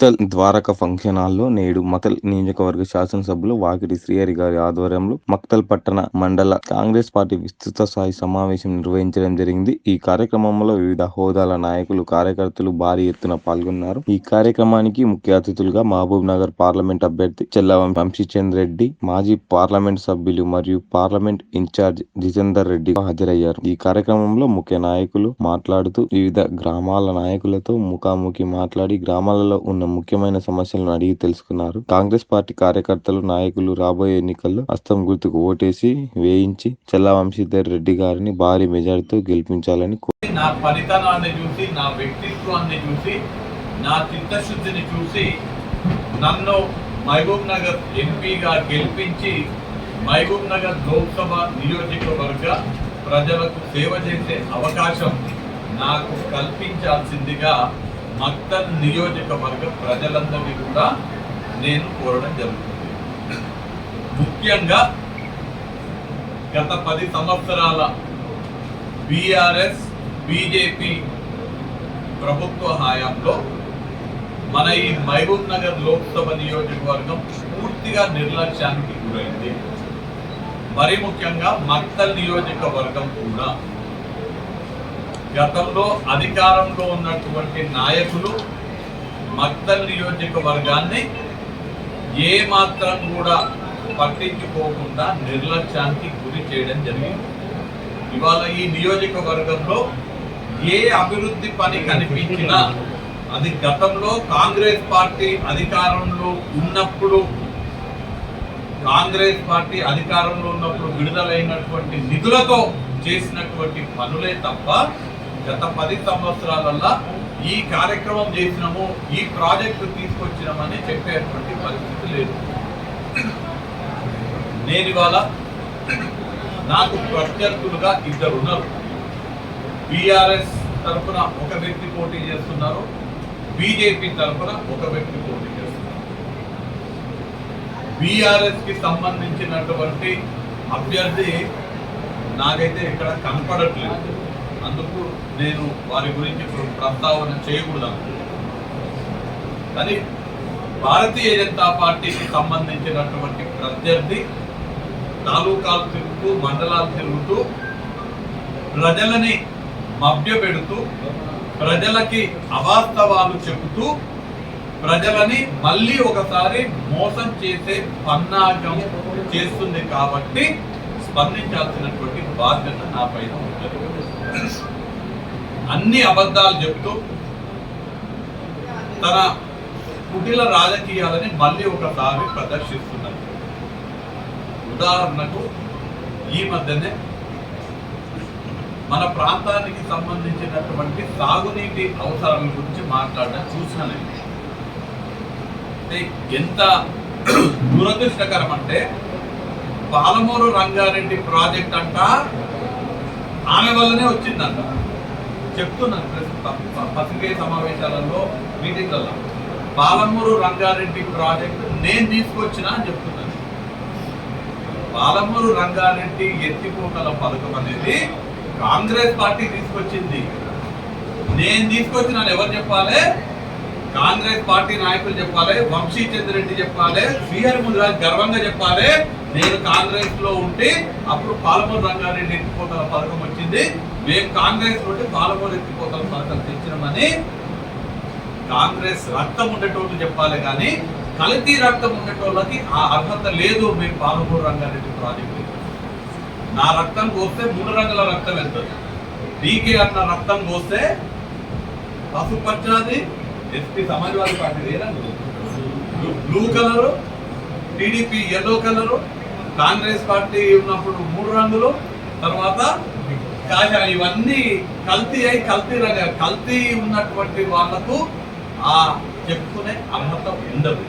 Makthal Dwaraka function హాల్లో నేడు మక్తల్ నియోజకవర్గ శాసనసభ్యులు వాకిటి శ్రీహరి గారి ఆధ్వర్యంలో మక్తల్ పట్టణ మండల కాంగ్రెస్ పార్టీ విస్తృత స్థాయి సమావేశం నిర్వహించడం జరిగింది. ఈ కార్యక్రమంలో వివిధ హోదాల నాయకులు కార్యకర్తలు భారీ ఎత్తున పాల్గొన్నారు. ఈ కార్యక్రమానికి ముఖ్య అతిథులుగా మహబూబ్ నగర్ పార్లమెంట్ అభ్యర్థి చెల్లవం వంశీచంద్ రెడ్డి మాజీ పార్లమెంట్ సభ్యులు మరియు పార్లమెంట్ ఇన్ఛార్జ్ జితేందర్ రెడ్డి హాజరయ్యారు. ఈ కార్యక్రమంలో ముఖ్య నాయకులు మాట్లాడుతూ వివిధ గ్రామాల నాయకులతో ముఖాముఖి మాట్లాడి గ్రామాలలో ఉన్న ముఖ్యమైన సమస్యలను అడిగి తెలుసుకున్నారు. కాంగ్రెస్ పార్టీ కార్యకర్తలు నాయకులు రాబోయే ఎన్నికల్లో హస్తం గుర్తుకు ఓటేసి వేయించి చల్లవంశీధర్ రెడ్డి గారిని భారీ మెజార్టీతో గెలిపించాలని నా పనితనాన్ని చూసి నా వ్యక్తిత్వాన్ని చూసి నా చిత్తశుద్ధిని చూసి నన్ను మహబూబ్ నగర్ ఎంపీగా గెలిపించి మహబూబ్ నగర్ లోక్సభ నియోజకవర్గ ప్రజలకు సేవ చేసే అవకాశం నాకు కల్పించాల్సిందిగా మక్తన్ నియోజకవర్గ ప్రజలందరినీ కూడా నేను కోరడం జరుగుతుంది. ముఖ్యంగా గత పది సంవత్సరాల బీఆర్ఎస్ బీజేపీ ప్రభుత్వ హయాంలో మన ఈ మహబూబ్ నగర్ లోక్సభ నియోజకవర్గం పూర్తిగా నిర్లక్ష్యానికి గురైంది. మరి ముఖ్యంగా మక్తల్ నియోజకవర్గం కూడా గతంలో అధికారంలో ఉన్నటువంటి నాయకులు మక్తల్ నియోజకవర్గాన్ని ఏ మాత్రం కూడా పట్టించుకోకుండా నిర్లక్ష్యానికి గురి చేయడం జరిగింది. ఇవాళ ఈ నియోజకవర్గంలో ఏ అభివృద్ధి పని కనిపించినా అది గతంలో కాంగ్రెస్ పార్టీ అధికారంలో ఉన్నప్పుడు కాంగ్రెస్ పార్టీ అధికారంలో ఉన్నప్పుడు విడుదలైనటువంటి నిధులతో చేసినటువంటి పనులే తప్ప గత పది సంవత్సరాలల్లో ఈ కార్యక్రమం చేసినాము ఈ ప్రాజెక్టు తీసుకొచ్చినామని చెప్పేటువంటి పరిస్థితి లేదు. నేను ఇవాళ నాకు ప్రత్యర్థులుగా ఇద్దరు ఉన్నారు. బీఆర్ఎస్ తరఫున ఒక వ్యక్తి పోటీ చేస్తున్నారు బీజేపీ తరఫున ఒక వ్యక్తి పోటీ చేస్తున్నారు. బీఆర్ఎస్కి సంబంధించినటువంటి అభ్యర్థి నాకైతే ఇక్కడ కనపడట్లేదు. అందుకు నేను వారి గురించి ఇప్పుడు ప్రస్తావన చేయకూడదు కానీ భారతీయ జనతా పార్టీకి సంబంధించినటువంటి ప్రత్యర్థి తాలూకాలు తిరుగుతూ మండలాలు తిరుగుతూ ప్రజలని మభ్యపెడుతూ ప్రజలకి అవాస్తవాలు చెబుతూ ప్రజలని మళ్ళీ ఒకసారి మోసం చేసే పన్నాగం చేస్తుంది కాబట్టి స్పందించాల్సినటువంటి బాధ్యత నా పైన ఉంటుంది. అన్ని అబద్ధాలు చెప్తూ తన కుటిల రాజకీయాలని మళ్ళీ ఒకసారి ప్రదర్శిస్తున్నారు. ఉదాహరణకు ఈ మధ్యనే మన ప్రాంతానికి సంబంధించినటువంటి సాగునీటి అవసరాల గురించి మాట్లాడడం చూసిన ఎంత దురదృష్టకరం అంటే పాలమూరు రంగారెడ్డి ప్రాజెక్ట్ అంట ఆమె వల్లనే వచ్చిందంట. చెప్తున్నాను ప్రెస్ పత్రికే సమావేశాలలో మీటింగ్లలో. పాలమూరు రంగారెడ్డి ప్రాజెక్టు నేను తీసుకొచ్చిన అని చెప్తున్నాను. పాలమూరు రంగారెడ్డి ఎత్తిపోతల పథకం అనేది కాంగ్రెస్ పార్టీ తీసుకొచ్చింది. నేను తీసుకొచ్చిన ఎవరు చెప్పాలి? కాంగ్రెస్ పార్టీ నాయకులు చెప్పాలి వంశీ చంద్రెడ్డి చెప్పాలి శ్రీహరి ముదిరాజ్ గర్వంగా చెప్పాలి నేను కాంగ్రెస్లో ఉంటే అప్పుడు పాలమూరు రంగారెడ్డి ఎత్తిపోతల పథకం వచ్చింది. మేము కాంగ్రెస్ నుండి పాలమూరు ఎత్తిపోతల పథకం తెచ్చినామని కాంగ్రెస్ రక్తం ఉండేటోళ్ళు చెప్పాలి కానీ కల్తీ రక్తం ఉండేటోళ్ళకి ఆ అర్హత లేదు మేము పాలమూరు రంగారెడ్డి ప్రాజెక్టు నా రక్తం కోస్తే మూడు రంగుల రక్తం వెళ్తుంది. డీకే అన్న రక్తం కోస్తే పసుపు పచ్చది SP Samajwadi party blue colour TDP yellow colour Congress party ఉన్నప్పుడు మూడు రంగులు తర్వాత కాషాయం ఇవన్నీ కల్తీ అయి కల్తీ రంగ కల్తీ ఉన్నటువంటి వాళ్ళకు ఆ చెప్పుకునే అర్హత ఉండదు